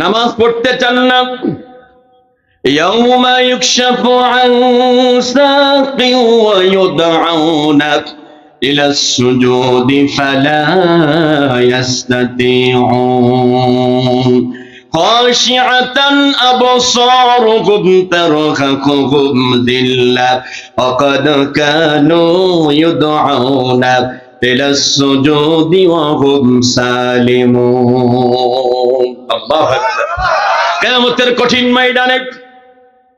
নামাজ পড়তে চান না يوم يكشف عن ساق ويدعون إلى السجود فلا يستطيعون خاشعة أبصارهم ترهقهم ذلة وقد كانوا يدعون إلى السجود وهم سالمون কেমতের কঠিন ময়দানে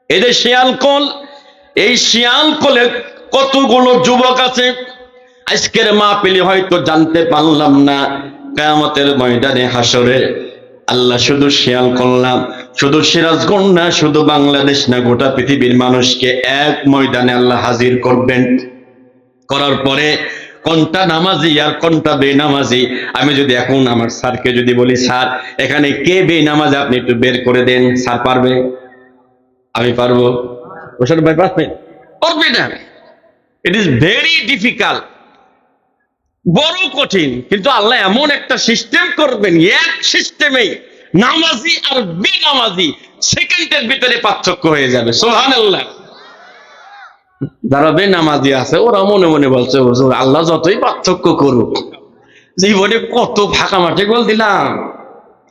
এদের শিয়ালকল এই শিয়ালকলে কতগুলো যুবক আছে? আজকের মা পেলে হয়তো জানতে পারলাম না কেমতের ময়দানে হাসরে আল্লাহ শুধু শিয়াল করলাম শুধু সিরাজগঞ্জ না, শুধু বাংলাদেশ না, গোটা পৃথিবীর মানুষকে এক ময়দানে আল্লাহ হাজির করবেন। করার পরে কোনটা নামাজি আর কোনটা বেনামাজি? আমি যদি এখন আমার স্যারকে যদি বলি, স্যার, এখানে কে বেনামাজ আপনি একটু বের করে দেন, স্যার পারবে? আমি পারব। ওষুধ ভাই পারবেন পারবে না। ইট ইজ ভেরি ডিফিকাল্ট বড় কঠিন। কিন্তু আল্লাহ এমন একটা সিস্টেম করবেন, এক সিস্টেমেই নামাজি আর বেনামাজি। সেকেন্ডের ভিতরে পার্থক্য হয়ে যাবে। সোহান আল্লাহ যারা বেনামাজি আছে, ওরা মনে মনে বলছে আল্লাহ যতই পার্থক্য করুক, জীবনে কত ফাঁকা মাঠে গোল দিলাম,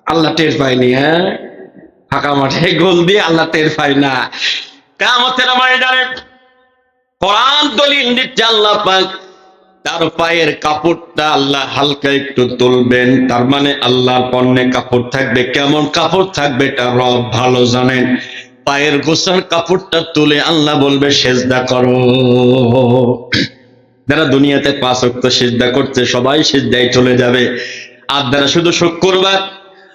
আল্লাহ টের পাইনি হ্যাঁ? ফাঁকা মাঠে গোল দিয়ে আল্লাহ টের পাই না। কামতের কোরআন দলিল দিচ্ছে, আল্লাহ পাক তার পায়ের কাপড়টা আল্লাহ হালকা একটু তুলবেন, তার মানে আল্লাহর পণ্যে কাপড় থাকবে, কেমন কাপড় থাকবে এটা রব ভালো জানেন। পায়ের গোসার কাপড়টা তুলে আল্লাহ বলবে, সেজদা করো। যারা দুনিয়াতে পাঁচ অক্ত সেজদা করছে, সবাই সেজদায় চলে যাবে। আর যারা শুধু শুক্রবার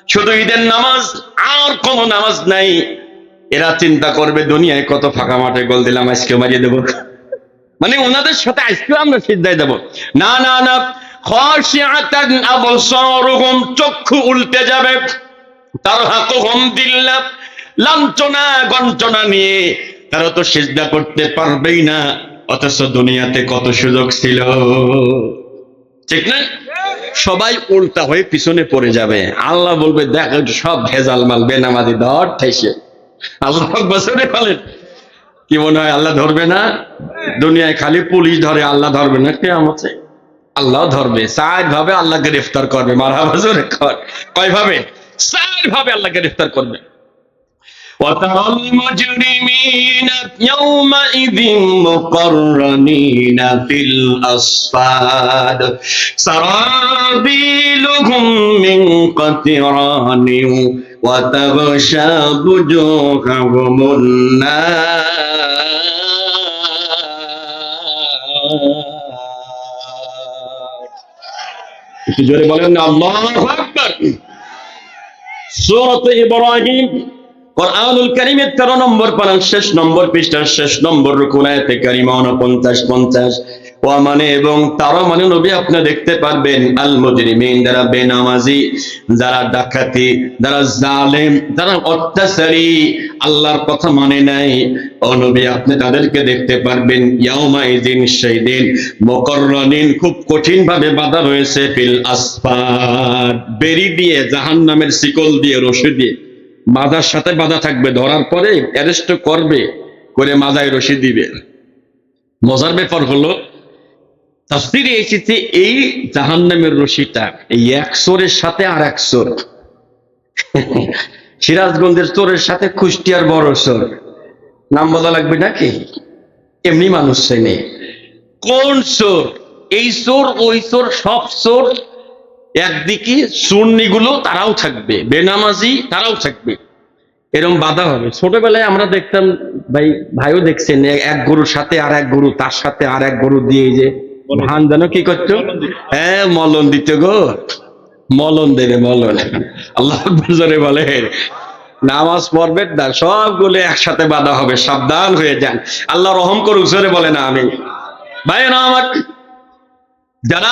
শুধু ঈদের নামাজ, আর কোনো নামাজ নাই। এরা চিন্তা করবে, দুনিয়ায় কত ফাঁকা মাঠে গোল দিলাম আজকে মারিয়ে দেবো। মানে ওনাদের সাথে আজকেও আমরা সিদ্ধায় দেবো না না না। চক্ষু উল্টে যাবে। তার হাকুহুম দিল্লা। লাঞ্ছনা গঞ্চনা নিয়ে তারা তো সিজদা করতে পারবেই না, অথচ দুনিয়াতে কত সুযোগ ছিল। ঠিক না? সবাই উল্টা হয়ে পিছনে পড়ে যাবে। আল্লাহ বলবে, দেখ সব ভেজাল মাল, বেনামাজি ধর, ঠেসে। আল্লাহ বলেন। কি মনে হয়, আল্লাহ ধরবে না? দুনিয়ায় খালি পুলিশ ধরে, আল্লাহ ধরবে না? কে আছে আল্লাহ ধরবে। চার ভাবে আল্লাহকে গ্রেফতার করবে। মারা বছরে কয় ভাবে ভাবে আল্লাহকে গ্রেফতার করবে। وترى المجرمين يومئذ مقرنين في الأصفاد سرابيلهم من قطران وتغشى وجوههم النار একটু জোরে বলেন না আল্লাহু আকবার সূরাত ইব্রাহিম কোরআনুল কারীমের 13 নম্বর শেষ নম্বর পৃষ্ঠার শেষ নম্বর রুকুন আয়াতে কারিমা 49 50 ওয়া মানে এবং তারা মানে নবী আপনি দেখতে পারবেন, আল মুজরিমিন যারা বেনামাজি, যারা ডাকাতি, যারা জালেম, যারা অত্যাচারী, আল্লাহর কথা মানে নাই। ও নবী আপনি তাদেরকে দেখতে পারবেন, ইয়াউমা সেই দিন মুকররনিন খুব কঠিন ভাবে বাধা রয়েছে, ফিল আসফার বেরি দিয়ে, জাহান্নামের শিকল দিয়ে, রশি দিয়ে। মাজার সাথে বাধা থাকবে, ধরার পরে অ্যারেস্ট করবে, করে মাজায় রশি দিবে। মজার ব্যাপার হলো, তাফসিরে এসেছে এই রশিটা, এই এক সোরের সাথে আর এক সোর সিরাজগঞ্জের চোরের সাথে কুষ্টিয়ার বড় সোর নাম বলা লাগবে নাকি? এমনি মানুষ চেনে। কোন সোর এই সোর ওই সোর সব সোর একদিকে সুন্নিগুলো তারাও থাকবে বেনামাজি তারাও থাকবে। এরকম বাধা হবে। ছোটবেলায় আমরা দেখতাম ভাই ভাইও দেখছেন এক গরুর সাথে আর এক গরু তার সাথে আর এক গরু দিয়ে যে ধান যেন কি করছ হ্যাঁ মলন দিতে গো। মলন দেবে মলন। আল্লাহ জোরে বলে নামাজ পড়বেন না সবগুলো একসাথে বাধা হবে সাবধান হয়ে যান। আল্লাহ রহম করুক জোরে বলে না আমি ভাই না আমার যারা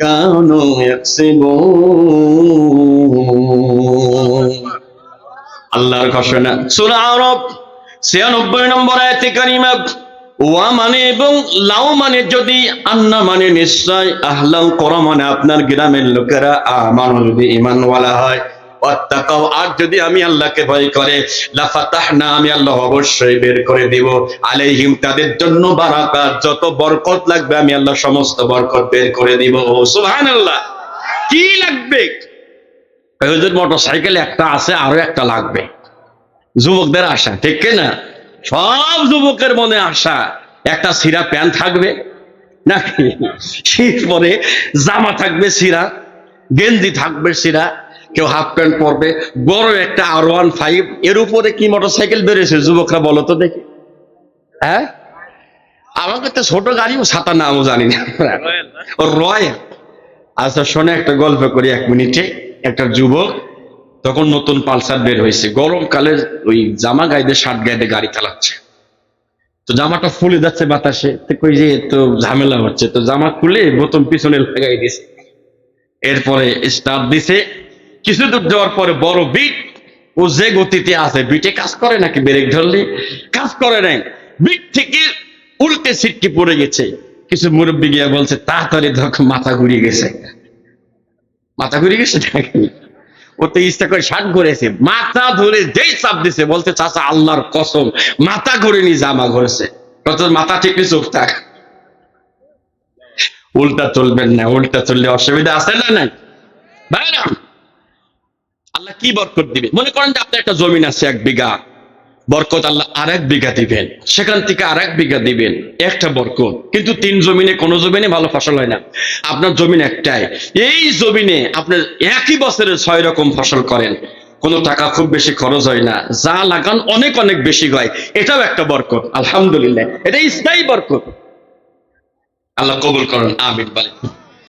كانوا يكسبون আল্লাহর ঘোষণা সূরা আরব 96 নম্বর আয়াতে কারিমা ওয়া মানে এবং লাউ মানে যদি আন্না মানে নিশ্চয় আহলাল করা মানে আপনার গ্রামের লোকেরা আমানু যদি ঈমানওয়ালা হয় আর যদি আমি আল্লাহকে ভয় করে, লাফাতাহনা, আমি আল্লাহ অবশ্যই বের করে দিব। আলাইহিম, তাদের জন্য যত বরকত লাগবে, আমি আল্লাহ সমস্ত বরকত বের করে দিব। সুবহানাল্লাহ, কি লাগবে? মোটরসাইকেল একটা আছে, আরও একটা লাগবে। যুবকদের আশা, ঠিক না? সব যুবকের মনে আশা, একটা সিরা প্যান্ট থাকবে, নাকি? শীত পরে জামা থাকবে সিরা, গেঞ্জি থাকবে সিরা কেউ হাফ প্যান্ট পরবে বড় একটা আর ওয়ান ফাইভ এর উপরে কি মোটরসাইকেল বেড়েছে যুবকরা বলো তো দেখি। হ্যাঁ? আমাকে তো ছোট গাড়িও ছাতা নামও জানি না। রয়্যাল আচ্ছা শোনে একটা গল্প করি এক মিনিটে। একটা যুবক তখন নতুন পালসার বের হয়েছে। গরমকালে ওই জামা গাইতে শার্ট গাইতে গাড়ি চালাচ্ছে। তো জামাটা ফুলে যাচ্ছে বাতাসে। তো কই যে তো ঝামেলা হচ্ছে। তো জামা খুলে বোতম পিছনে লাগাই দিছে। এরপরে স্টার্ট দিছে। কিছু দূর যাওয়ার পরে বড় বিট, ও যে গতিতে আছে, বিটে কাজ করে নাকি ব্রেক ধরলে? কাজ করে নাই। বিট থেকে উল্টে সিটকে পড়ে গেছে। কিছু মুরব্বী গিয়া বলছে, তাড়াতাড়ি ধর, মাথা ঘুরিয়ে গেছে। মাথা ঘুরে গেছে নাকি? ও তো ইচ্ছা করে শার্ট ঘুরেছে। মাথা ধরে যেই চাপ দিছে বলতে চাচা, আল্লাহর কসম, মাথা ঘুরেনি জামা ঘুরেছে। মাথা ঠিক চোখ থাক। উল্টা চলবেন না, উল্টা চললে অসুবিধা আছে না নাই? ভাইরা আল্লাহ কি বরকত দিবে? মনে করেন যে আপনার একটা জমিন আছে এক বিঘা। বরকত আল্লাহ আর এক বিঘা দিবেন। সেখান থেকে আর এক বিঘা দিবেন। একটা বরকত। কিন্তু তিন জমিনে কোনো জমিনে ভালো ফসল হয় না। আপনার জমিন একটাই। এই জমিনে আপনার একই বছরে ছয় রকম ফসল করেন। কোনো টাকা খুব বেশি খরচ হয় না। যা লাগান অনেক অনেক বেশি হয়। এটাও একটা বরকত। আলহামদুলিল্লাহ। এটা স্থায়ী বরকত। আল্লাহ কবুল করেন। আমিন বলেন।